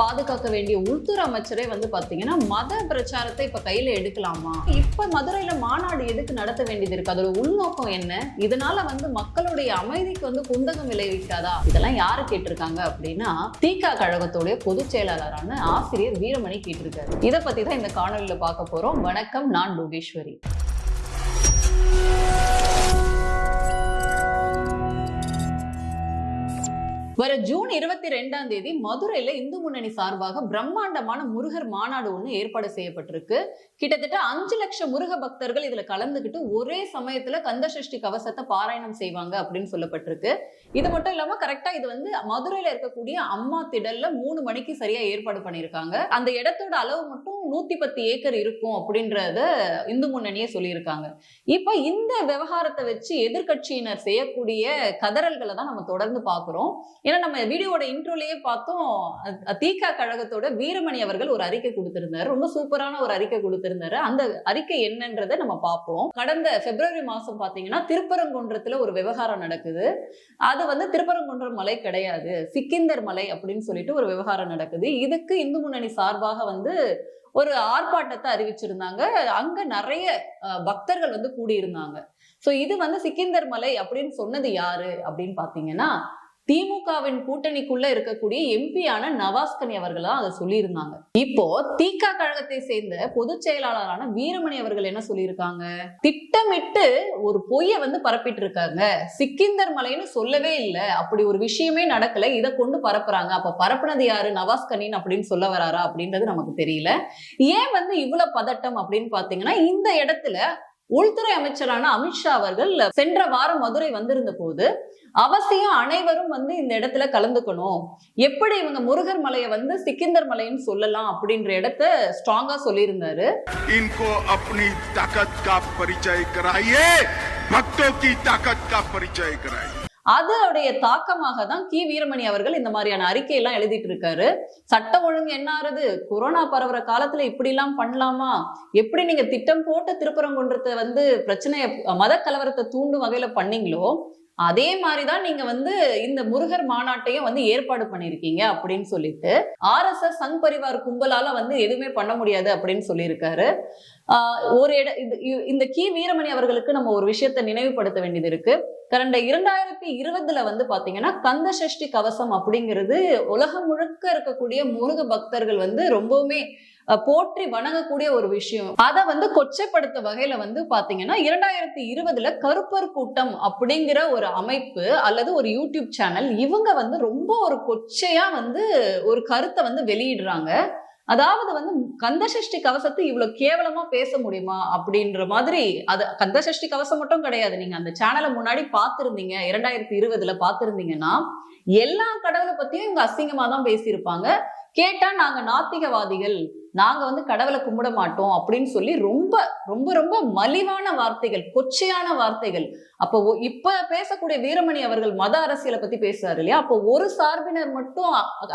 பாதுகாக்க வேண்டிய உள்துறை அமைச்சரே வந்து பாத்தீங்கன்னா மத பிரச்சாரத்தை இப்ப கையில எடுக்கலாமா? இப்ப மதுரையில மாநாடு எதுக்கு நடத்த வேண்டியது இருக்கு? அதோட உள்நோக்கம் என்ன? இதனால வந்து மக்களுடைய அமைதிக்கு வந்து குந்தகம் விளைவிக்காதா? இதெல்லாம் யாரு கேட்டிருக்காங்க அப்படின்னா தீகா கழகத்துடைய பொதுச் செயலாளரான ஆசிரியர் வீரமணி கேட்டிருக்காரு. இதை பத்தி தான் இந்த காணொலியில பார்க்க போறோம். வணக்கம் நான் லோகேஸ்வரி வர ஜூன் இருபத்தி ரெண்டாம் தேதி மதுரையில இந்து முன்னணி சார்பாக பிரம்மாண்டமான முருகர் மாநாடு ஒன்று ஏற்பாடு செய்யப்பட்டிருக்கு. கிட்டத்தட்ட அஞ்சு லட்சம் முருக பக்தர்கள் இதுல கலந்துகிட்டு ஒரே சமயத்துல கந்தசஷ்டி கவசத்தை பாராயணம் செய்வாங்க அப்படின்னு சொல்லப்பட்டிருக்கு. இது மட்டும் இல்லாம கரெக்டா இது வந்து மதுரையில இருக்கக்கூடிய அம்மா திடல்ல மூணு மணிக்கு சரியா ஏற்பாடு பண்ணியிருக்காங்க. அந்த இடத்தோட அளவு மட்டும் நூத்தி பத்து ஏக்கர் இருக்கும் அப்படின்றத இந்து முன்னணியே சொல்லியிருக்காங்க. இப்ப இந்த விவகாரத்தை வச்சு எதிர்க்கட்சியினர் செய்யக்கூடிய கதறல்களை தான் நம்ம தொடர்ந்து பாக்குறோம் ஏன்னா நம்ம வீடியோவோட இன்ட்ரோலயே பார்த்தோம் தீகா கழகத்தோட வீரமணி அவர்கள் ஒரு அறிக்கை கொடுத்திருந்தாரு. ரொம்ப சூப்பரான ஒரு அறிக்கை கொடுத்திருந்தாரு. அந்த அறிக்கை என்னன்றத நம்ம பார்ப்போம். கடந்த பிப்ரவரி மாசம் பாத்தீங்கன்னா திருப்பரங்குன்றத்துல ஒரு விவகாரம் நடக்குது. அது வந்து திருப்பரங்குன்றம் மலை கிடையாது சிக்கிந்தர் மலை அப்படின்னு சொல்லிட்டு ஒரு விவகாரம் நடக்குது. இதுக்கு இந்து முன்னணி சார்பாக வந்து ஒரு ஆர்ப்பாட்டத்தை அறிவிச்சிருந்தாங்க. அங்க நிறைய அஹ், பக்தர்கள் வந்து கூடியிருந்தாங்க. சோ இது வந்து சிக்கிந்தர் மலை அப்படின்னு சொன்னது யாரு அப்படின்னு பாத்தீங்கன்னா திமுகவின் கூட்டணிக்குள்ள இருக்கக்கூடிய எம்பியான நவாஸ்கனி அவர்கள் தான் அதை சொல்லியிருந்தாங்க. இப்போ திக கழகத்தை சேர்ந்த பொதுச் செயலாளரான வீரமணி அவர்கள் என்ன சொல்லியிருக்காங்க? திட்டமிட்டு ஒரு பொய்யை வந்து பரப்பிட்டு இருக்காங்க சிக்கிந்தர் மலைன்னு சொல்லவே இல்லை. அப்படி ஒரு விஷயமே நடக்கல. இதை கொண்டு பரப்புறாங்க. அப்ப பரப்புனது யாரு? நவாஸ்கனின் அப்படின்னு சொல்ல வராரா அப்படின்றது நமக்கு தெரியல. ஏன் வந்து இவ்வளவு பதட்டம் அப்படின்னு பாத்தீங்கன்னா இந்த இடத்துல உள்துறை அமைச்சரான அமித்ஷா அவர்கள் சென்ற வாரம் மதுரை வந்திருந்த போது அவசியம் அனைவரும் வந்து இந்த இடத்துல கலந்துக்கணும். எப்படி இவங்க முருகர் மலையை வந்து சிக்கிந்தர் மலைன்னு சொல்லலாம் அப்படின்ற இடத்த ஸ்ட்ராங்கா சொல்லியிருந்தாரு. இன்கோ அப்படி தாக்கத் கா பரிச்சய கராயே பக்தோ கி தாக்கத் கா பரிச்சய கராயே. அதோடைய தாக்கமாக தான் கி. வீரமணி அவர்கள் இந்த மாதிரியான அறிக்கையெல்லாம் எழுதிட்டு இருக்காரு. சட்டம் ஒழுங்கு என்ன ஆறுது? கொரோனா பரவுற காலத்துல இப்படி எல்லாம் பண்ணலாமா? எப்படி நீங்க திட்டம் போட்டு திருப்பரங்குன்றத்தை வந்து பிரச்சனைய மத கலவரத்தை தூண்டும் வகையில பண்ணீங்களோ அதே மாதிரிதான் நீங்க வந்து இந்த முருகர் மாநாட்டையும் வந்து ஏற்பாடு பண்ணிருக்கீங்க அப்படின்னு சொல்லிட்டு ஆர்எஸ்எஸ் சங் பரிவார் கும்பலால வந்து எதுவுமே பண்ண முடியாது அப்படின்னு சொல்லியிருக்காரு. ஒரு இட இந்த கி. வீரமணி அவர்களுக்கு நம்ம ஒரு விஷயத்தை நினைவுபடுத்த வேண்டியது இருக்கு. கடந்த இரண்டாயிரத்தி இருபதுல வந்து பாத்தீங்கன்னா கந்த சஷ்டி கவசம் அப்படிங்கிறது உலகம் முழுக்க இருக்கக்கூடிய முருக பக்தர்கள் வந்து ரொம்பவுமே போற்றி வணங்கக்கூடிய ஒரு விஷயம். அதை வந்து கொச்சைப்படுத்த வகையில வந்து பாத்தீங்கன்னா இரண்டாயிரத்தி இருபதுல கருப்பர் கூட்டம் அப்படிங்கிற ஒரு அமைப்பு அல்லது ஒரு யூடியூப் சேனல் இவங்க வந்து ரொம்ப ஒரு கொச்சையா வந்து ஒரு கருத்தை வந்து வெளியிடுறாங்க. அதாவது வந்து கந்தசஷ்டி கவசத்தை இவ்வளவு கேவலமா பேச முடியுமா அப்படின்ற மாதிரி அது கந்தசஷ்டி கவசம் மட்டும் கிடையாது. நீங்க அந்த சேனலை முன்னாடி பார்த்திருந்தீங்க. இரண்டாயிரத்தி இருபதுல பார்த்திருந்தீங்கன்னா எல்லா கடவுளை பத்தியும் இவங்க அசிங்கமா தான் பேசியிருப்பாங்க. கேட்டா நாங்க நாத்திகவாதிகள். நாங்க வந்து கடவுளை கும்பிட மாட்டோம் அப்படின்னு சொல்லி ரொம்ப ரொம்ப ரொம்ப மலிவான வார்த்தைகள் கொச்சையான வார்த்தைகள். அப்போ இப்போ இப்ப பேசக்கூடிய வீரமணி அவர்கள் மத அரசியலை பத்தி பேசுறாரு இல்லையா? அப்போ ஒரு சார்பினர் மட்டும்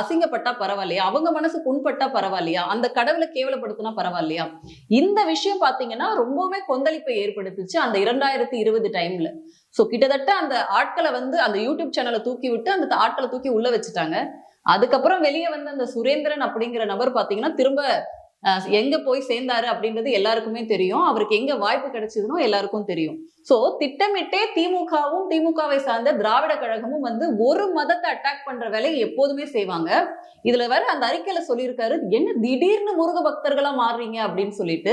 அசிங்கப்பட்டா பரவாயில்லையா? அவங்க மனசு புண்பட்டா பரவாயில்லையா? அந்த கடவுளை கேவலப்படுத்தினா பரவாயில்லையா? இந்த விஷயம் பாத்தீங்கன்னா ரொம்பவுமே கொந்தளிப்பை ஏற்படுத்துச்சு அந்த இரண்டாயிரத்தி இருபது டைம்ல. ஸோ கிட்டத்தட்ட அந்த ஆட்களை வந்து அந்த யூடியூப் சேனலை தூக்கி விட்டு அந்த ஆட்களை தூக்கி உள்ள வச்சுட்டாங்க. அதுக்கப்புறம் வெளியே வந்த அந்த சுரேந்திரன் அப்படிங்கிற நபர் பாத்தீங்கன்னா திரும்ப எங்க போய் சேர்ந்தாரு அப்படின்றது எல்லாருக்குமே தெரியும். அவருக்கு எங்க வாய்ப்பு கிடைச்சதுன்னு எல்லாருக்கும் தெரியும். சோ திட்டமிட்டே திமுகவும் திமுகவை சார்ந்த திராவிட கழகமும் வந்து ஒரு மதத்தை அட்டாக் பண்ற வேலையை எப்போதுமே செய்வாங்க. இதுல வேற அந்த அறிக்கையில சொல்லியிருக்காரு என்ன திடீர்னு முருக பக்தர்களா மாறுறீங்க? அப்படின்னு சொல்லிட்டு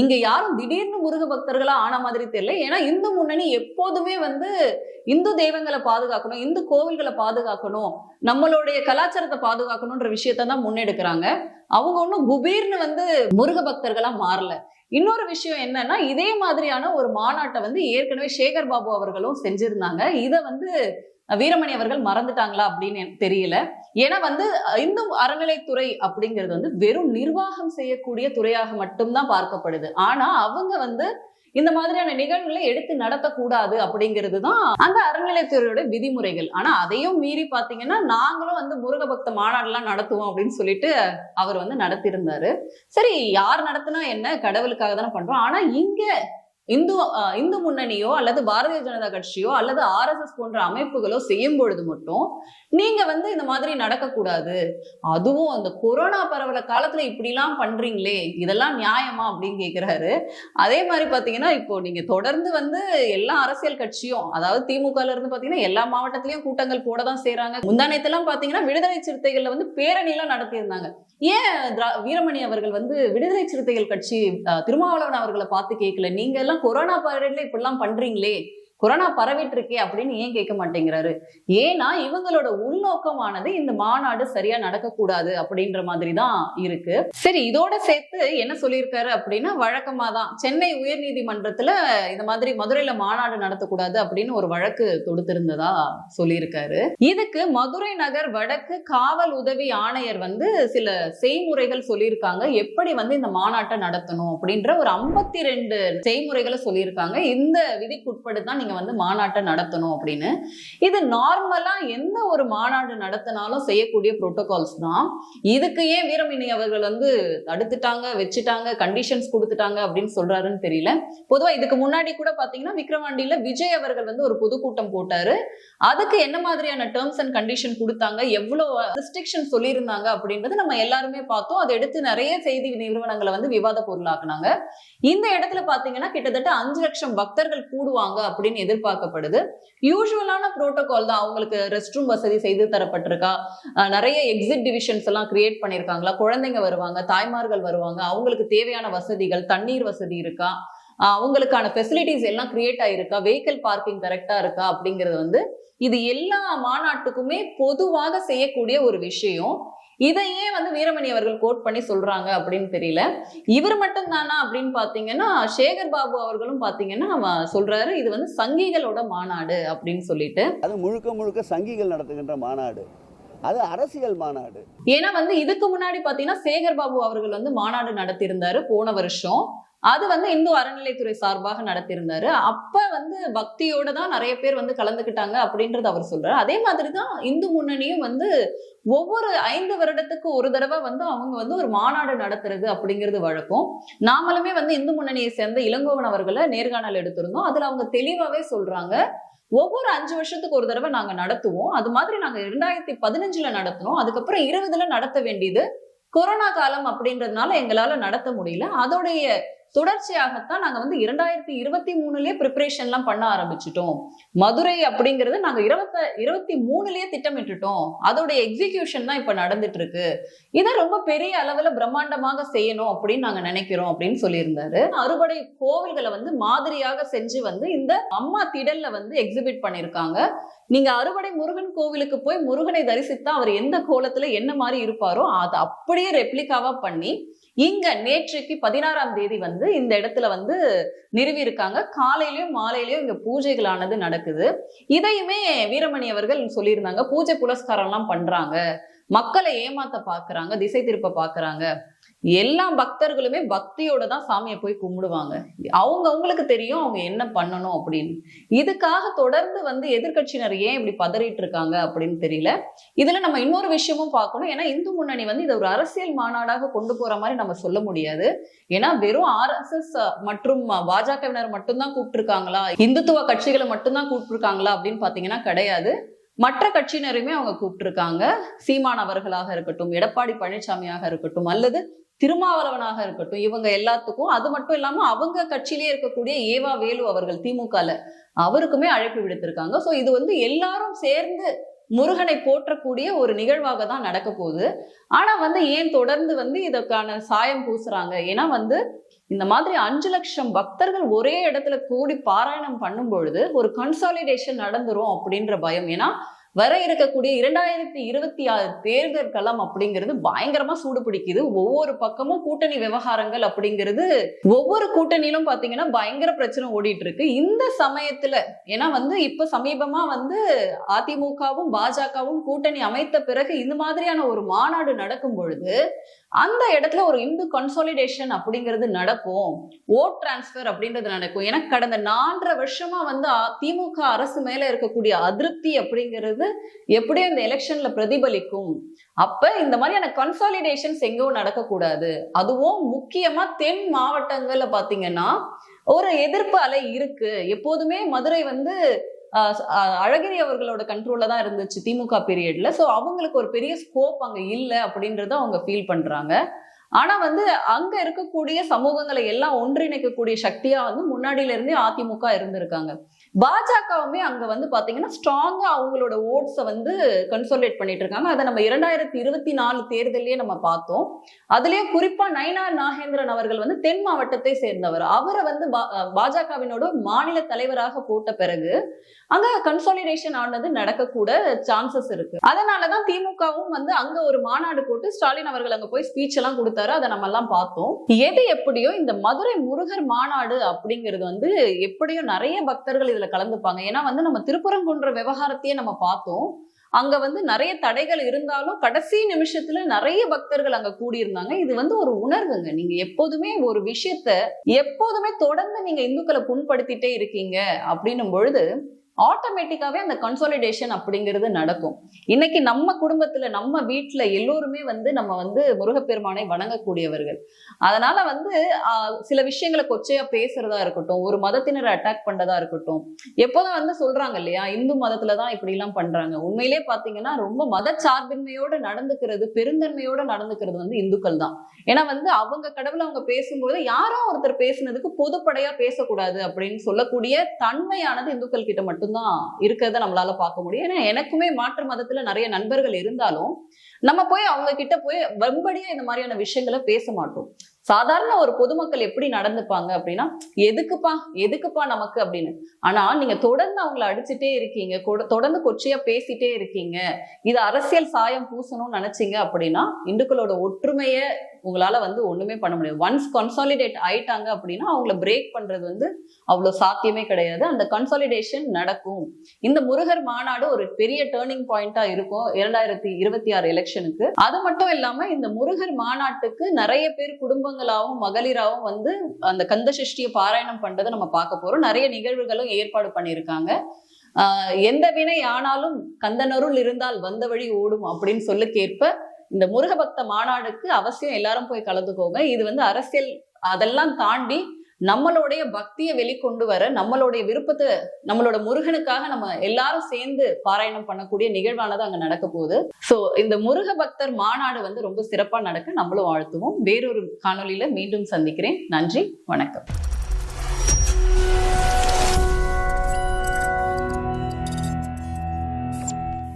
இங்க யாரும் திடீர்னு முருக பக்தர்களா ஆன மாதிரி தெரியல. ஏன்னா இந்து முன்னணி எப்போதுமே வந்து இந்து தெய்வங்களை பாதுகாக்கணும் இந்து கோவில்களை பாதுகாக்கணும் நம்மளுடைய கலாச்சாரத்தை பாதுகாக்கணும்ன்ற விஷயத்த தான் முன்னெடுக்கிறாங்க. அவங்க ஒன்றும் குபீர்னு வந்து முருக பக்தர்களா மாறல. இன்னொரு விஷயம் என்னன்னா இதே மாதிரியான ஒரு மாநாட்டை வந்து ஏற்கனவே சேகர் பாபு அவர்களும் செஞ்சிருந்தாங்க. இதை வந்து வீரமணி அவர்கள் மறந்துட்டாங்களா அப்படின்னு தெரியல. ஏன்னா வந்து இந்து அறநிலைத்துறை அப்படிங்கிறது வந்து வெறும் நிர்வாகம் செய்யக்கூடிய துறையாக மட்டும்தான் பார்க்கப்படுது. ஆனா அவங்க வந்து இந்த மாதிரியான நிகழ்வுகளை எடுத்து நடத்தக்கூடாது அப்படிங்கிறது தான் அந்த அறநிலையத்துறையோட விதிமுறைகள். ஆனா அதையும் மீறி பாத்தீங்கன்னா நாங்களும் வந்து முருக பக்த மாநாடுலாம் நடத்துவோம் அப்படின்னு சொல்லிட்டு அவர் வந்து நடத்தியிருந்தாரு. சரி யார் நடத்தினா என்ன? கடவுளுக்காக தானே பண்றோம். ஆனா இங்க இந்து அஹ், இந்து முன்னணியோ அல்லது பாரதிய ஜனதா கட்சியோ அல்லது ஆர்எஸ்எஸ் போன்ற அமைப்புகளோ செய்யும் பொழுது மட்டும் நீங்க வந்து இந்த மாதிரி நடக்கக்கூடாது. அதுவும் அந்த கொரோனா பரவல காலத்துல இப்படிலாம் பண்றீங்களே இதெல்லாம் நியாயமா அப்படின்னு கேட்கிறாரு அதே மாதிரி பாத்தீங்கன்னா இப்போ நீங்க தொடர்ந்து வந்து எல்லா அரசியல் கட்சியும் அதாவது திமுக இருந்து பாத்தீங்கன்னா எல்லா மாவட்டத்திலயும் கூட்டங்கள் போட தான் செய்யறாங்க முந்தானத்தெல்லாம் பாத்தீங்கன்னா விடுதலை சிறுத்தைகள்ல வந்து பேரணி எல்லாம் நடத்தியிருந்தாங்க. ஏன் வீரமணி அவர்கள் வந்து விடுதலை சிறுத்தைகள் கட்சி அஹ், திருமாவளவன் அவர்களை பார்த்து கேட்கல நீங்க எல்லாம் கொரோனா பரவல இப்படிலாம் பண்றீங்களே. கொரோனா பரவிட்டு இருக்கே அப்படின்னு ஏன் கேட்க மாட்டேங்கிறாரு? ஏன்னா இவங்களோட உள்நோக்கமானது இந்த மாநாடு சரியா நடக்கக்கூடாது அப்படின்ற மாதிரி தான் இருக்கு. சரி இதோட சேர்த்து என்ன சொல்லியிருக்காரு அப்படின்னா வழக்கமா தான் சென்னை உயர்நீதிமன்றத்துல இந்த மாதிரி மதுரையில மாநாடு நடத்தக்கூடாது அப்படின்னு ஒரு வழக்கு தொடுத்திருந்ததா சொல்லியிருக்காரு. இதுக்கு மதுரை நகர் வடக்கு காவல் உதவி ஆணையர் வந்து சில செய்முறைகள் சொல்லியிருக்காங்க. எப்படி வந்து இந்த மாநாட்டை நடத்தணும் அப்படின்ற ஒரு ஐம்பத்தி ரெண்டு செய்முறைகளை சொல்லியிருக்காங்க. இந்த விதிக்குட்பட்டு தான் நீங்க நாங்கள் வந்து மாநாட்டை நடத்தணும் அப்படின்னு. இது நார்மலாக எந்த ஒரு மாநாடு நடத்தினாலும் செய்யக்கூடிய ப்ரோட்டோகால்ஸ் தான். இதுக்கு ஏன் வீரமணி அவர்கள் வந்து தடுத்துட்டாங்க வச்சுட்டாங்க கண்டிஷன்ஸ் கொடுத்துட்டாங்க அப்படின்னு சொல்றாருன்னு தெரியல. பொதுவாக இதுக்கு முன்னாடி கூட பார்த்தீங்கன்னா விக்ரவாண்டியில் விஜய் அவர்கள் வந்து ஒரு பொதுக்கூட்டம் போட்டாரு. அதுக்கு என்ன மாதிரியான டேர்ம்ஸ் அண்ட் கண்டிஷன் கொடுத்தாங்க எவ்வளோ ரெஸ்ட்ரிக்ஷன் சொல்லியிருந்தாங்க அப்படின்றது நம்ம எல்லாருமே பார்த்தோம். அதை எடுத்து நிறைய செய்தி நிறுவனங்களை வந்து விவாத பொருளாக்குனாங்க. இந்த இடத்துல பார்த்தீங்கன்னா கிட்டத்தட்ட அஞ்சு லட்சம் பக்தர்கள் கூடுவாங்க அப்படின்னு எதிர்பார்க்கப்படுது. யூஸ்வலான ப்ரோட்டோகால் தான் அவங்களுக்கு ரெஸ்ட் ரூம் வசதி செய்து தரப்பட்டிருக்கா. நிறைய எக்ஸிட் டிவிஷன்ஸ் எல்லாம் கிரியேட் பண்ணியிருக்காங்களா? குழந்தைங்க வருவாங்க தாய்மார்கள் வருவாங்க அவங்களுக்கு தேவையான வசதிகள் தண்ணீர் வசதி இருக்கா? அவங்களுக்கான ஃபெசிலிட்டிஸ் எல்லாம் கிரியேட் ஆயிருக்கா? வெஹிக்கிள் பார்க்கிங் கரெக்டா இருக்கா? அப்படிங்கிறது வந்து இது எல்லா மாநாட்டுக்குமே பொதுவாக செய்யக்கூடிய ஒரு விஷயம். இதையே வந்து வீரமணி அவர்கள் கோட் பண்ணி சொல்றாங்க அப்படின்னு தெரியல. இவர் மட்டும் தானா அப்படின்னு பாத்தீங்கன்னா சேகர் பாபு அவர்களும் பாத்தீங்கன்னா சொல்றாரு இது வந்து சங்கிகளோட மாநாடு அப்படின்னு சொல்லிட்டு. அது முழுக்க முழுக்க சங்கிகள் நடத்துகின்ற மாநாடு. அது அரசியல் மாநாடு. ஏன்னா வந்து இதுக்கு முன்னாடி பாத்தீங்கன்னா சேகர் பாபு அவர்கள் வந்து மாநாடு நடத்தியிருந்தாரு போன வருஷம். அது வந்து இந்து அறநிலைத்துறை சார்பாக நடத்தியிருந்தாரு. அப்ப வந்து பக்தியோட தான் நிறைய பேர் வந்து கலந்துக்கிட்டாங்க அப்படின்றது அவர் சொல்றாரு. அதே மாதிரி தான் இந்து முன்னணியும் வந்து ஒவ்வொரு ஐந்து வருடத்துக்கு ஒரு தடவை வந்து அவங்க வந்து ஒரு மாநாடு நடத்துறது அப்படிங்கிறது வழக்கம். நாமளுமே வந்து இந்து முன்னணியை சேர்ந்த இளங்கோவன் அவர்களை நேர்காணல் எடுத்திருந்தோம். அதுல அவங்க தெளிவாவே சொல்றாங்க ஒவ்வொரு அஞ்சு வருஷத்துக்கு ஒரு தடவை நாங்க நடத்துவோம். அது மாதிரி நாங்க இரண்டாயிரத்தி பதினஞ்சுல நடத்தினோம். அதுக்கப்புறம் இருபதுல நடத்த வேண்டியது கொரோனா காலம் அப்படின்றதுனால எங்களால நடத்த முடியல. அதோடைய தொடர்ச்சியாகத்தான் நாங்க வந்து இரண்டாயிரத்தி இருபத்தி மூணுலயே ப்ரிப்பரேஷன் எல்லாம் பண்ண ஆரம்பிச்சிட்டோம். மதுரை அப்படிங்கிறது நாங்க இருபத்த இருபத்தி மூணுலயே திட்டமிட்டுட்டோம். அதோடைய எக்ஸிகியூஷன் தான் இப்ப நடந்துட்டு இருக்கு இதை ரொம்ப பெரிய அளவுல பிரம்மாண்டமாக செய்யணும் அப்படின்னு நாங்க நினைக்கிறோம் அப்படின்னு சொல்லியிருந்தாரு. அறுபடை கோவில்களை வந்து மாதிரியாக செஞ்சு வந்து இந்த அம்மா திடல்ல வந்து எக்ஸிபிட் பண்ணியிருக்காங்க நீங்க அறுபடை முருகன் கோவிலுக்கு போய் முருகனை தரிசித்தா அவர் எந்த கோலத்துல என்ன மாதிரி இருப்பாரோ அதை அப்படியே ரெப்ளிகாவா பண்ணி இங்க நேற்றைக்கு பதினாறாம் தேதி வந்து இந்த இடத்துல வந்து நிறுவி இருக்காங்க காலையிலயும் மாலையிலயும் இங்க பூஜைகளானது நடக்குது. இதையுமே வீரமணி அவர்கள் சொல்லியிருந்தாங்க. பூஜை புலஸ்காரம் எல்லாம் பண்றாங்க. மக்களை ஏமாத்த பாக்குறாங்க திசை திருப்ப பாக்குறாங்க. எல்லா பக்தர்களுமே பக்தியோட தான் சாமியை போய் கும்பிடுவாங்க. அவங்க அவங்களுக்கு தெரியும் அவங்க என்ன பண்ணணும் அப்படின்னு. இதுக்காக தொடர்ந்து வந்து எதிர்க்கட்சியினர் ஏன் இப்படி பதறிட்டு இருக்காங்க அப்படின்னு தெரியல. இதுல நம்ம இன்னொரு விஷயமும் பார்க்கணும். ஏன்னா இந்து முன்னணி வந்து இதை ஒரு அரசியல் மாநாடாக கொண்டு போற மாதிரி நம்ம சொல்ல முடியாது. ஏன்னா வெறும் ஆர்எஸ்எஸ் மற்றும் பாஜகவினர் மட்டும்தான் கூப்பிட்டுருக்காங்களா? இந்துத்துவ கட்சிகளை மட்டும்தான் கூப்பிட்டுருக்காங்களா அப்படின்னு பாத்தீங்கன்னா கிடையாது. மற்ற கட்சியினருமே அவங்க கூப்பிட்டுருக்காங்க. சீமான் அவர்களாக இருக்கட்டும் எடப்பாடி பழனிசாமியாக இருக்கட்டும் அல்லது திருமாவளவனாக இருக்கட்டும் இவங்க எல்லாத்துக்கும் அது மட்டும் இல்லாம அவங்க கட்சியிலே இருக்கக்கூடிய ஏவா வேலு அவர்கள் திமுகல அவருக்குமே அழைப்பு விடுத்திருக்காங்க. சோ இது வந்து எல்லாரும் சேர்ந்து முருகனை போற்றக்கூடிய ஒரு நிகழ்வாக தான் நடக்க போகுது. ஆனா வந்து ஏன் தொடர்ந்து வந்து இதற்கான சாயம் பூசுறாங்க? ஏன்னா வந்து இந்த மாதிரி அஞ்சு லட்சம் பக்தர்கள் ஒரே இடத்துல கூடி பாராயணம் பண்ணும் பொழுது ஒரு கன்சாலிடேஷன் நடந்துரும் அப்படின்ற பயம். ஏன்னா வர இருக்கக்கூடிய இரண்டாயிரத்தி இருபத்தி ஆறு தேர்தல் களம் அப்படிங்கிறது பயங்கரமா சூடு பிடிக்குது. ஒவ்வொரு பக்கமும் கூட்டணி விவகாரங்கள் அப்படிங்கிறது ஒவ்வொரு கூட்டணியிலும் பாத்தீங்கன்னா பயங்கர பிரச்சனை ஓடிட்டு இருக்கு இந்த சமயத்துல ஏன்னா வந்து இப்ப சமீபமா வந்து அதிமுகவும் பாஜகவும் கூட்டணி அமைத்த பிறகு இந்த மாதிரியான ஒரு மாநாடு நடக்கும் பொழுது அந்த இடத்துல ஒரு இந்து கன்சாலிடேஷன் அப்படிங்கிறது நடக்கும். ஓட் டிரான்ஸ்ஃபர் அப்படின்றது நடக்கும். ஏன்னா கடந்த நான்கரை வருஷமா வந்து திமுக அரசு மேல இருக்கக்கூடிய அதிருப்தி அப்படிங்கிறது எப்படியும் இந்த எலெக்ஷன்ல பிரதிபலிக்கும். அப்ப இந்த மாதிரியான கன்சாலிடேஷன்ஸ் எங்கேயும் நடக்கக்கூடாது. அதுவும் முக்கியமா தென் மாவட்டங்கள்ல பாத்தீங்கன்னா ஒரு எதிர்ப்பு அலை இருக்கு. எப்போதுமே மதுரை வந்து அழகிரி அவர்களோட கண்ட்ரோல்ல தான் இருந்துச்சு திமுக பீரியட்ல ஸோ அவங்களுக்கு ஒரு பெரிய ஸ்கோப் அங்க இல்லை அப்படின்றத அவங்க ஃபீல் பண்றாங்க. ஆனா வந்து அங்க இருக்கக்கூடிய சமூகங்களை எல்லாம் ஒன்றிணைக்கக்கூடிய சக்தியா வந்து முன்னாடியில இருந்தே அதிமுக இருந்திருக்காங்க. பாஜகவுமே அங்க வந்து பாத்தீங்கன்னா ஸ்ட்ராங்கா அவங்களோட ஓட்ஸை வந்து கன்சோலேட் பண்ணிட்டு இருக்காங்க அதை நம்ம இரண்டாயிரத்தி இருபத்தி நாலு தேர்தலையே நம்ம பார்த்தோம். அதுலயே குறிப்பா நயனார் நாகேந்திரன் அவர்கள் வந்து தென் மாவட்டத்தை சேர்ந்தவர். அவரை வந்து பா- பாஜகவினோட மாநில தலைவராக போட்ட பிறகு அங்க கன்சாலிடேஷன் ஆனது நடக்கக்கூட சான்சஸ் இருக்கு. அதனாலதான் திமுகவும் வந்து அங்க ஒரு மாநாடு போட்டு ஸ்டாலின் அவர்கள் அங்க போய் ஸ்பீச் எல்லாம் கொடுத்தாரு. கொடுத்தாரு அதை நம்ம எல்லாம் பார்த்தோம். எது எப்படியோ இந்த மதுரை முருகர் மாநாடு அப்படிங்கிறது வந்து எப்படியோ நிறைய பக்தர்கள் இதுல கலந்துப்பாங்க. ஏன்னா வந்து நம்ம திருப்பரங்குன்ற விவகாரத்தையே நம்ம பார்த்தோம். அங்க வந்து நிறைய தடைகள் இருந்தாலும் கடைசி நிமிஷத்துல நிறைய பக்தர்கள் அங்க கூடியிருந்தாங்க. இது வந்து ஒரு உணர்வுங்க. நீங்க எப்போதுமே ஒரு விஷயத்த எப்போதுமே தொடர்ந்து நீங்க இந்துக்களை புண்படுத்திட்டே இருக்கீங்க அப்படின்னும் பொழுது ஆட்டோமேட்டிக்காவே அந்த கன்சாலிடேஷன் அப்படிங்கிறது நடக்கும். இன்னைக்கு நம்ம குடும்பத்துல நம்ம வீட்டுல எல்லோருமே வந்து நம்ம வந்து முருகப்பெருமானை வணங்கக்கூடியவர்கள். அதனால வந்து ஆஹ், சில விஷயங்களை கொச்சையா பேசுறதா இருக்கட்டும் ஒரு மதத்தினரை அட்டாக் பண்றதா இருக்கட்டும் எப்போதும் வந்து சொல்றாங்க இல்லையா இந்து மதத்துல தான் இப்படி எல்லாம் பண்றாங்க. உண்மையிலே பாத்தீங்கன்னா ரொம்ப மத சார்பின்மையோட நடந்துக்கிறது பெருந்தன்மையோட நடந்துக்கிறது வந்து இந்துக்கள் தான். ஏன்னா வந்து அவங்க கடவுளை அவங்க பேசும்போது யாரோ ஒருத்தர் பேசுனதுக்கு பொதுப்படையா பேசக்கூடாது அப்படின்னு சொல்லக்கூடிய தன்மையானது இந்துக்கள் கிட்ட மட்டும் மட்டும்தான் இருக்கிறத நம்மளால பார்க்க முடியும். ஏன்னா எனக்குமே மாற்று மதத்துல நிறைய நண்பர்கள் இருந்தாலும் நம்ம போய் அவங்க கிட்ட போய் வெம்படியா இந்த மாதிரியான விஷயங்களை பேச மாட்டோம். சாதாரண ஒரு பொதுமக்கள் எப்படி நடந்துப்பாங்க அப்படின்னா எதுக்குப்பா எதுக்குப்பா நமக்கு? அப்படின்னு. ஆனா நீங்க தொடர்ந்து அவங்கள அடிச்சுட்டே இருக்கீங்க தொடர்ந்து கொச்சையா பேசிட்டே இருக்கீங்க இது அரசியல் சாயம் பூசணும்னு நினைச்சீங்க அப்படின்னா இந்துக்களோட ஒற்றுமைய உங்களால வந்து ஒண்ணுமே பண்ண முடியாது. ஒன்ஸ் கன்சாலிடேட் ஆயிட்டாங்க அப்படின்னா அவங்கள பிரேக் பண்றது வந்து அவ்வளவு சாத்தியமே கிடையாது. அந்த கன்சாலிடேஷன் நடக்கும். இந்த முருகர் மாநாடு ஒரு பெரிய டேர்னிங் பாயிண்டா இருக்கும் இரண்டாயிரத்தி இருபத்தி ஆறு எலெக்ஷனுக்கு அது மட்டும் இல்லாம இந்த முருகர் மாநாட்டுக்கு நிறைய பேர் குடும்பம் குடும்பங்களாவும் மகளிராவும் வந்து அந்த கந்த சஷ்டியை பாராயணம் பண்றதை நம்ம பார்க்க போறோம். நிறைய நிகழ்வுகளும் ஏற்பாடு பண்ணியிருக்காங்க. ஆஹ் எந்த வினை ஆனாலும் கந்தனருள் இருந்தால் வந்த வழி ஓடும் அப்படின்னு சொல்லுக்கேற்ப இந்த முருகபக்த மாநாடுக்கு அவசியம் எல்லாரும் போய் கலந்துக்கோங்க. இது வந்து அரசியல் அதெல்லாம் தாண்டி நம்மளுடைய பக்தியை வெளிக்கொண்டு வர நம்மளுடைய விருப்பத்தை நம்மளோட முருகனுக்காக நம்ம எல்லாரும் சேர்ந்து பாராயணம் பண்ணக்கூடிய நிகழ்வானது அங்க நடக்க போகுது. சோ இந்த முருக பக்தர் மாநாடு வந்து ரொம்ப சிறப்பா நடக்க நம்மளும் வாழ்த்துவோம். வேறொரு காணொலியில மீண்டும் சந்திக்கிறேன். நன்றி வணக்கம்.